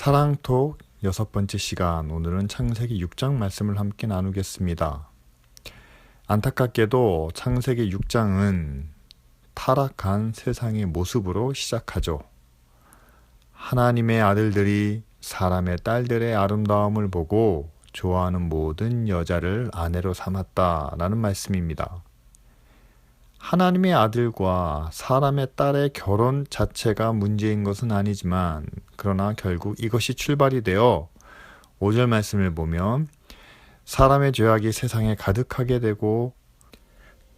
사랑톡 여섯 번째 시간 오늘은 창세기 6장 말씀을 함께 나누겠습니다. 안타깝게도 창세기 6장은 타락한 세상의 모습으로 시작하죠. 하나님의 아들들이 사람의 딸들의 아름다움을 보고 좋아하는 모든 여자를 아내로 삼았다라는 말씀입니다. 하나님의 아들과 사람의 딸의 결혼 자체가 문제인 것은 아니지만 그러나 결국 이것이 출발이 되어 5절 말씀을 보면 사람의 죄악이 세상에 가득하게 되고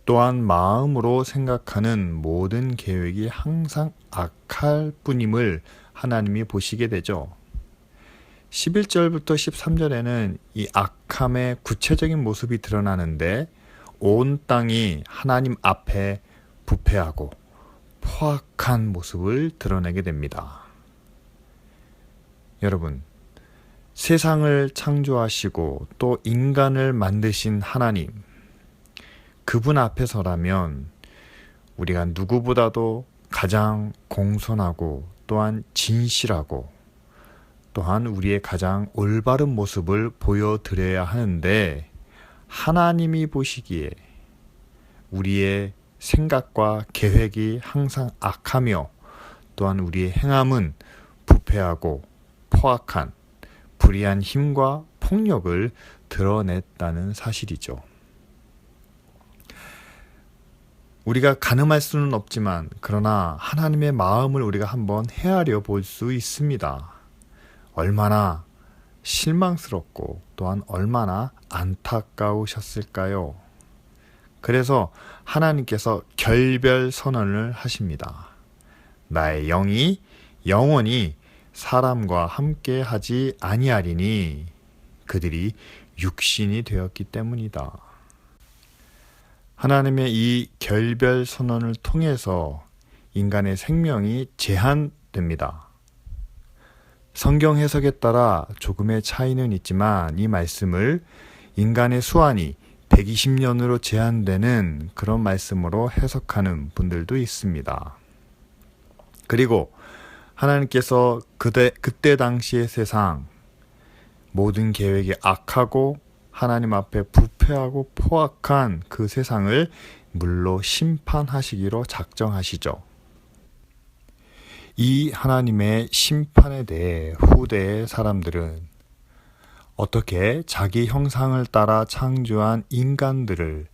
또한 마음으로 생각하는 모든 계획이 항상 악할 뿐임을 하나님이 보시게 되죠. 11절부터 13절에는 이 악함의 구체적인 모습이 드러나는데 온 땅이 하나님 앞에 부패하고 포악한 모습을 드러내게 됩니다. 여러분, 세상을 창조하시고 또 인간을 만드신 하나님, 그분 앞에서라면 우리가 누구보다도 가장 공손하고 또한 진실하고 또한 우리의 가장 올바른 모습을 보여드려야 하는데 하나님이 보시기에 우리의 생각과 계획이 항상 악하며 또한 우리의 행함은 부패하고 포악한 불의한 힘과 폭력을 드러냈다는 사실이죠. 우리가 가늠할 수는 없지만 그러나 하나님의 마음을 우리가 한번 헤아려 볼 수 있습니다. 얼마나 실망스럽고 또한 얼마나 안타까우셨을까요? 그래서 하나님께서 결별 선언을 하십니다. 나의 영이 영원히 사람과 함께 하지 아니하리니 그들이 육신이 되었기 때문이다. 하나님의 이 결별 선언을 통해서 인간의 생명이 제한됩니다. 성경 해석에 따라 조금의 차이는 있지만 이 말씀을 인간의 수완이 120년으로 제한되는 그런 말씀으로 해석하는 분들도 있습니다. 그리고 하나님께서 그때, 그때 당시의 세상 모든 계획이 악하고 하나님 앞에 부패하고 포악한 그 세상을 물로 심판하시기로 작정하시죠. 이 하나님의 심판에 대해 후대의 사람들은 어떻게 자기 형상을 따라 창조한 인간들을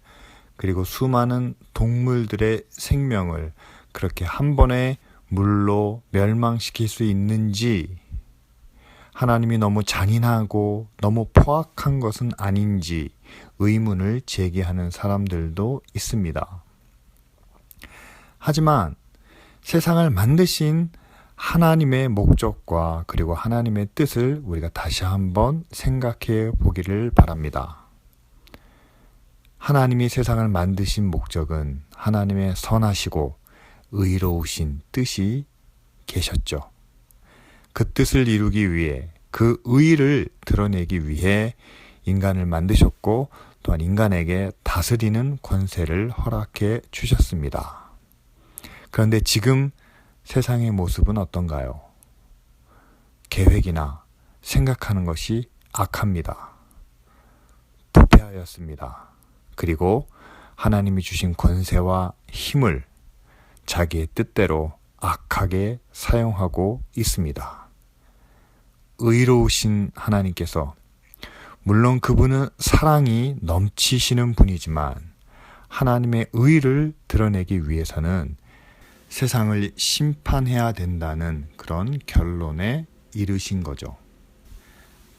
그리고 수많은 동물들의 생명을 그렇게 한 번에 물로 멸망시킬 수 있는지 하나님이 너무 잔인하고 너무 포악한 것은 아닌지 의문을 제기하는 사람들도 있습니다. 하지만 세상을 만드신 하나님의 목적과 그리고 하나님의 뜻을 우리가 다시 한번 생각해 보기를 바랍니다. 하나님이 세상을 만드신 목적은 하나님의 선하시고 의로우신 뜻이 계셨죠. 그 뜻을 이루기 위해 그 의를 드러내기 위해 인간을 만드셨고 또한 인간에게 다스리는 권세를 허락해 주셨습니다. 그런데 지금 세상의 모습은 어떤가요? 계획이나 생각하는 것이 악합니다. 부패하였습니다. 그리고 하나님이 주신 권세와 힘을 자기의 뜻대로 악하게 사용하고 있습니다. 의로우신 하나님께서 물론 그분은 사랑이 넘치시는 분이지만 하나님의 의를 드러내기 위해서는 세상을 심판해야 된다는 그런 결론에 이르신 거죠.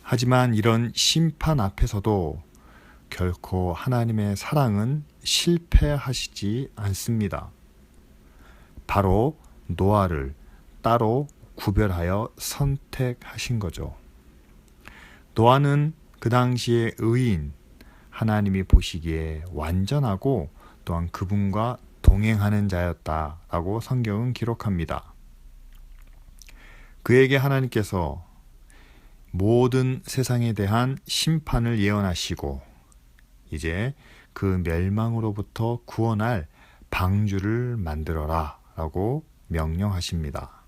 하지만 이런 심판 앞에서도 결코 하나님의 사랑은 실패하시지 않습니다. 바로 노아를 따로 구별하여 선택하신 거죠. 노아는 그 당시의 의인, 하나님이 보시기에 완전하고 또한 그분과 동행하는 자였다라고 성경은 기록합니다. 그에게 하나님께서 모든 세상에 대한 심판을 예언하시고 이제 그 멸망으로부터 구원할 방주를 만들어라 라고 명령하십니다.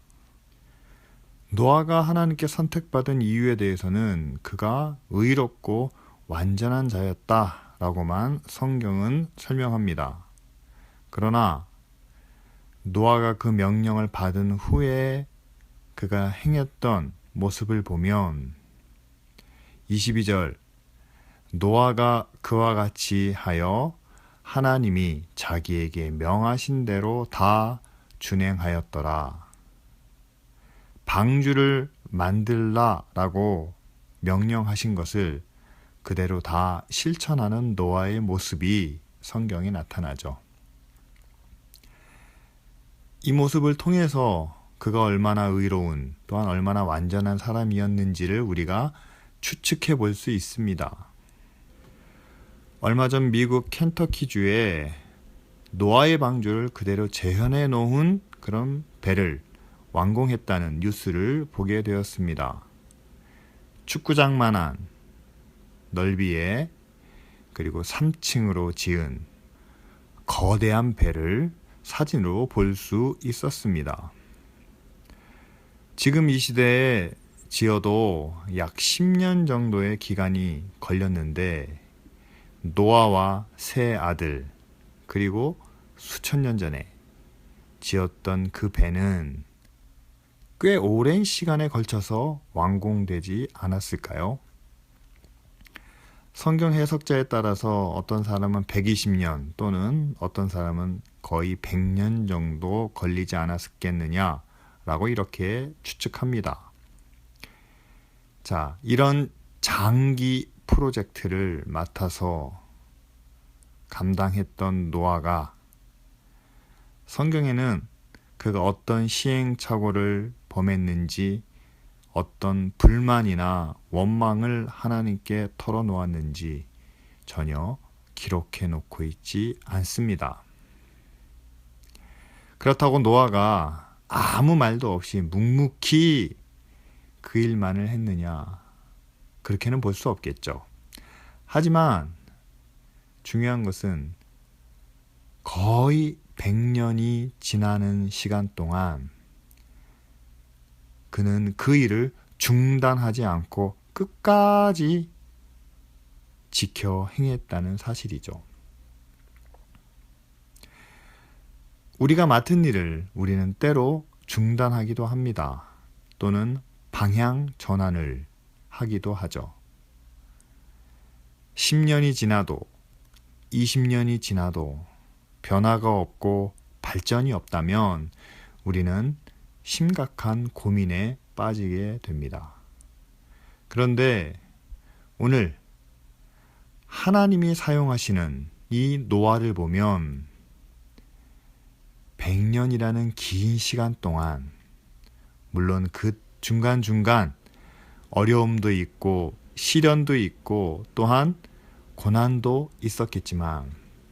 노아가 하나님께 선택받은 이유에 대해서는 그가 의롭고 완전한 자였다 라고만 성경은 설명합니다. 그러나 노아가 그 명령을 받은 후에 그가 행했던 모습을 보면 22절 노아가 그와 같이 하여 하나님이 자기에게 명하신 대로 다 준행하였더라. 방주를 만들라라고 명령하신 것을 그대로 다 실천하는 노아의 모습이 성경에 나타나죠. 이 모습을 통해서 그가 얼마나 의로운 또한 얼마나 완전한 사람이었는지를 우리가 추측해 볼 수 있습니다. 얼마 전 미국 켄터키주에 노아의 방주를 그대로 재현해 놓은 그런 배를 완공했다는 뉴스를 보게 되었습니다. 축구장만한 넓이에 그리고 3층으로 지은 거대한 배를 사진으로 볼 수 있었습니다. 지금 이 시대에 지어도 약 10년 정도의 기간이 걸렸는데 노아와 세 아들 그리고 수천 년 전에 지었던 그 배는 꽤 오랜 시간에 걸쳐서 완공되지 않았을까요? 성경 해석자에 따라서 어떤 사람은 120년 또는 어떤 사람은 거의 100년 정도 걸리지 않았겠느냐라고 이렇게 추측합니다. 자, 이런 장기 프로젝트를 맡아서 감당했던 노아가 성경에는 그가 어떤 시행착오를 범했는지 어떤 불만이나 원망을 하나님께 털어놓았는지 전혀 기록해 놓고 있지 않습니다. 그렇다고 노아가 아무 말도 없이 묵묵히 그 일만을 했느냐? 그렇게는 볼 수 없겠죠. 하지만 중요한 것은 거의 100년이 지나는 시간 동안 그는 그 일을 중단하지 않고 끝까지 지켜 행했다는 사실이죠. 우리가 맡은 일을 우리는 때로 중단하기도 합니다. 또는 방향 전환을 하기도 하죠. 10년이 지나도 20년이 지나도 변화가 없고 발전이 없다면 우리는 심각한 고민에 빠지게 됩니다. 그런데 오늘 하나님이 사용하시는 이 노아를 보면 100년이라는 긴 시간 동안 물론 그 중간중간 어려움도 있고 시련도 있고 또한 고난도 있었겠지만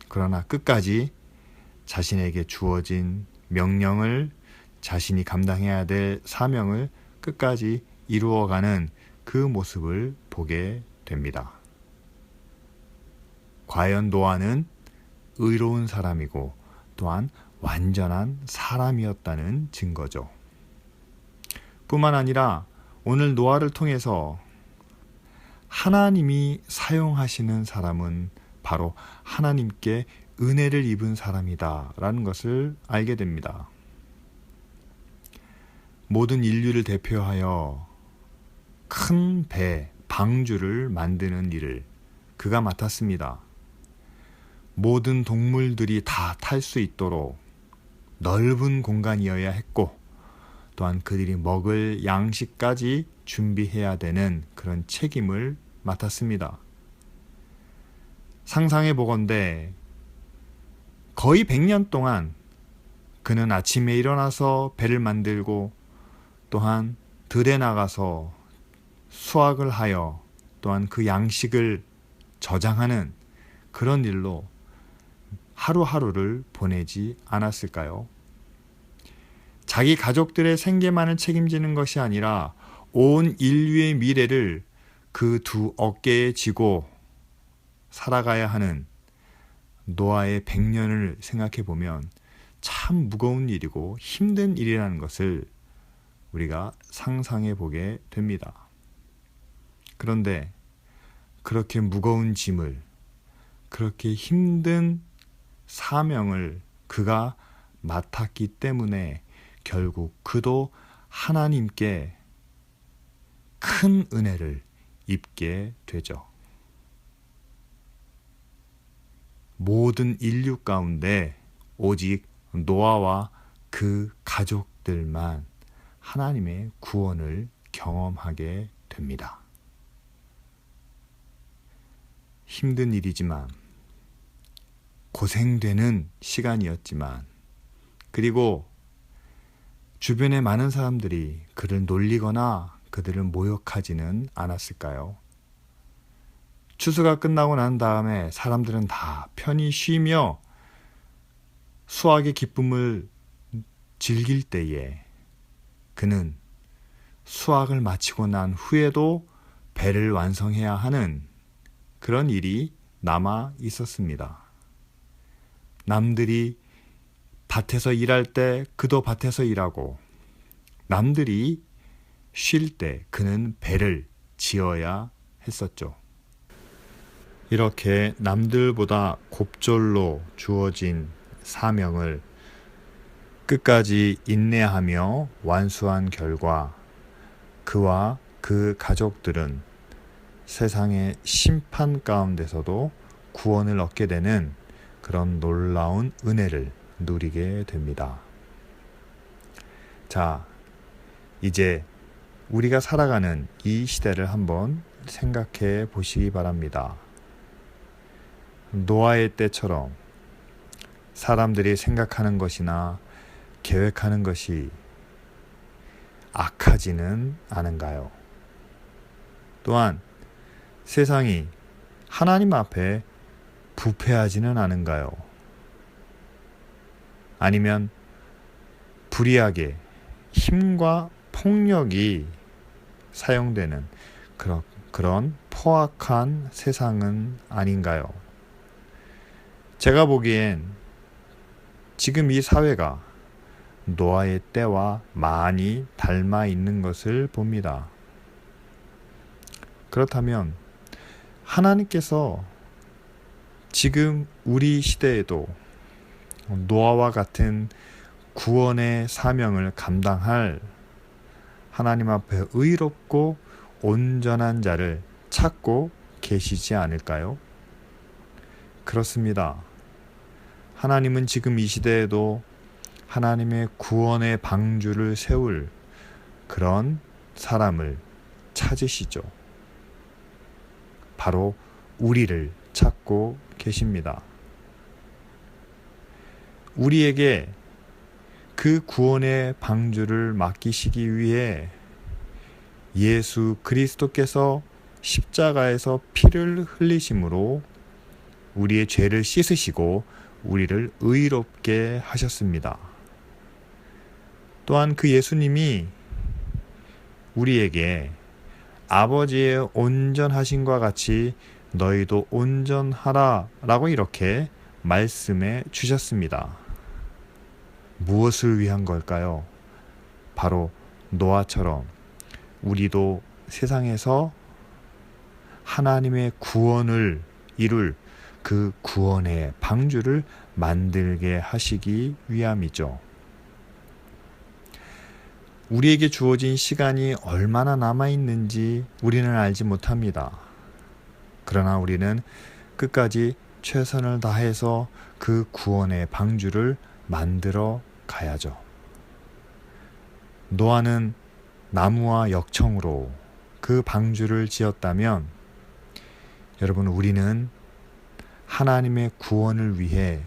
그러나 끝까지 자신에게 주어진 명령을 자신이 감당해야 될 사명을 끝까지 이루어가는 그 모습을 보게 됩니다. 과연 노아는 의로운 사람이고 또한 완전한 사람이었다는 증거죠. 뿐만 아니라 오늘 노아를 통해서 하나님이 사용하시는 사람은 바로 하나님께 은혜를 입은 사람이다 라는 것을 알게 됩니다. 모든 인류를 대표하여 큰 배, 방주를 만드는 일을 그가 맡았습니다. 모든 동물들이 다 탈 수 있도록 넓은 공간이어야 했고, 또한 그들이 먹을 양식까지 준비해야 되는 그런 책임을 맡았습니다. 상상해 보건대 거의 100년 동안 그는 아침에 일어나서 배를 만들고 또한 들에 나가서 수확을 하여 또한 그 양식을 저장하는 그런 일로 하루하루를 보내지 않았을까요? 자기 가족들의 생계만을 책임지는 것이 아니라 온 인류의 미래를 그 두 어깨에 지고 살아가야 하는 노아의 100년을 생각해 보면 참 무거운 일이고 힘든 일이라는 것을 우리가 상상해 보게 됩니다. 그런데 그렇게 무거운 짐을, 그렇게 힘든 사명을 그가 맡았기 때문에 결국 그도 하나님께 큰 은혜를 입게 되죠. 모든 인류 가운데 오직 노아와 그 가족들만 하나님의 구원을 경험하게 됩니다. 힘든 일이지만 고생되는 시간이었지만 그리고 주변의 많은 사람들이 그를 놀리거나 그들을 모욕하지는 않았을까요? 추수가 끝나고 난 다음에 사람들은 다 편히 쉬며 수학의 기쁨을 즐길 때에 그는 수학을 마치고 난 후에도 배를 완성해야 하는 그런 일이 남아 있었습니다. 남들이 밭에서 일할 때 그도 밭에서 일하고 남들이 쉴 때 그는 배를 지어야 했었죠. 이렇게 남들보다 곱절로 주어진 사명을 끝까지 인내하며 완수한 결과 그와 그 가족들은 세상의 심판 가운데서도 구원을 얻게 되는 그런 놀라운 은혜를 누리게 됩니다. 자, 이제 우리가 살아가는 이 시대를 한번 생각해 보시기 바랍니다. 노아의 때처럼 사람들이 생각하는 것이나 계획하는 것이 악하지는 않은가요? 또한 세상이 하나님 앞에 부패하지는 않은가요? 아니면 불의하게 힘과 폭력이 사용되는 그런, 그런 포악한 세상은 아닌가요? 제가 보기엔 지금 이 사회가 노아의 때와 많이 닮아 있는 것을 봅니다. 그렇다면 하나님께서 지금 우리 시대에도 노아와 같은 구원의 사명을 감당할 하나님 앞에 의롭고 온전한 자를 찾고 계시지 않을까요? 그렇습니다. 하나님은 지금 이 시대에도 하나님의 구원의 방주를 세울 그런 사람을 찾으시죠. 바로 우리를 찾고 계십니다. 우리에게 그 구원의 방주를 맡기시기 위해 예수 그리스도께서 십자가에서 피를 흘리심으로 우리의 죄를 씻으시고 우리를 의롭게 하셨습니다. 또한 그 예수님이 우리에게 아버지의 온전하신과 같이 너희도 온전하라 라고 이렇게 말씀해 주셨습니다. 무엇을 위한 걸까요? 바로 노아처럼 우리도 세상에서 하나님의 구원을 이룰 그 구원의 방주를 만들게 하시기 위함이죠. 우리에게 주어진 시간이 얼마나 남아 있는지 우리는 알지 못합니다. 그러나 우리는 끝까지 최선을 다해서 그 구원의 방주를 만들어 가야죠. 노아는 나무와 역청으로 그 방주를 지었다면 여러분 우리는 하나님의 구원을 위해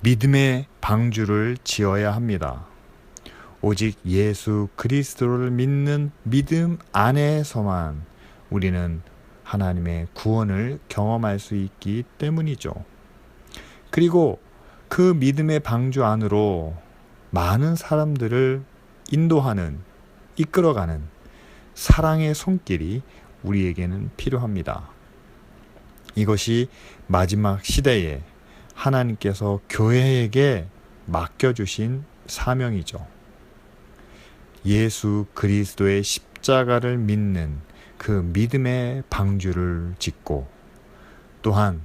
믿음의 방주를 지어야 합니다. 오직 예수 그리스도를 믿는 믿음 안에서만 우리는 하나님의 구원을 경험할 수 있기 때문이죠. 그리고 그 믿음의 방주 안으로 많은 사람들을 인도하는, 이끌어가는 사랑의 손길이 우리에게는 필요합니다. 이것이 마지막 시대에 하나님께서 교회에게 맡겨주신 사명이죠. 예수 그리스도의 십자가를 믿는 그 믿음의 방주를 짓고 또한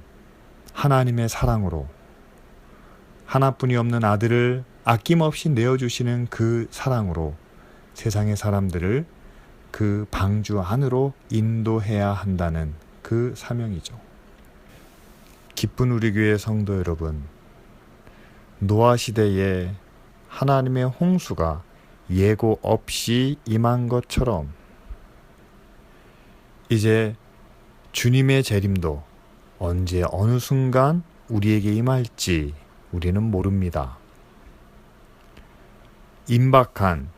하나님의 사랑으로 하나뿐이 없는 아들을 아낌없이 내어주시는 그 사랑으로 세상의 사람들을 그 방주 안으로 인도해야 한다는 그 사명이죠. 기쁜 우리 교회 성도 여러분, 노아 시대에 하나님의 홍수가 예고 없이 임한 것처럼 이제 주님의 재림도 언제 어느 순간 우리에게 임할지 우리는 모릅니다. 임박한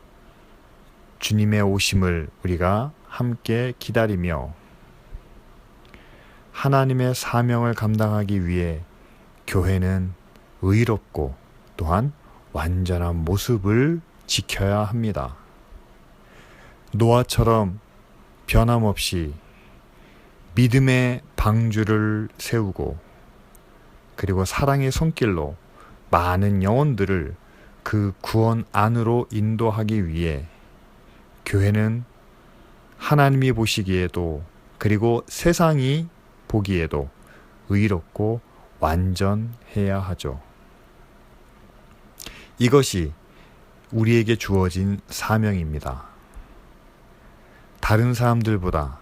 주님의 오심을 우리가 함께 기다리며 하나님의 사명을 감당하기 위해 교회는 의롭고 또한 완전한 모습을 지켜야 합니다. 노아처럼 변함없이 믿음의 방주를 세우고 그리고 사랑의 손길로 많은 영혼들을 그 구원 안으로 인도하기 위해 교회는 하나님이 보시기에도 그리고 세상이 보기에도 의롭고 완전해야 하죠. 이것이 우리에게 주어진 사명입니다. 다른 사람들보다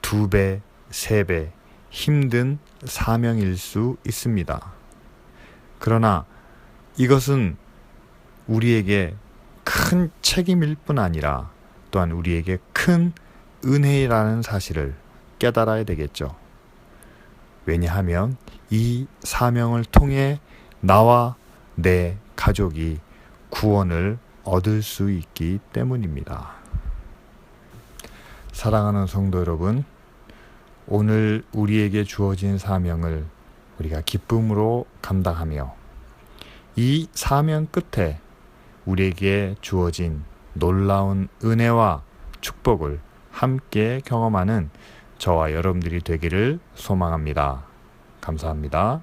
두 배, 세 배 힘든 사명일 수 있습니다. 그러나 이것은 우리에게 큰 책임일 뿐 아니라 또한 우리에게 큰 은혜라는 사실을 깨달아야 되겠죠. 왜냐하면 이 사명을 통해 나와 내 가족이 구원을 얻을 수 있기 때문입니다. 사랑하는 성도 여러분, 오늘 우리에게 주어진 사명을 우리가 기쁨으로 감당하며 이 사명 끝에 우리에게 주어진 놀라운 은혜와 축복을 함께 경험하는 저와 여러분들이 되기를 소망합니다. 감사합니다.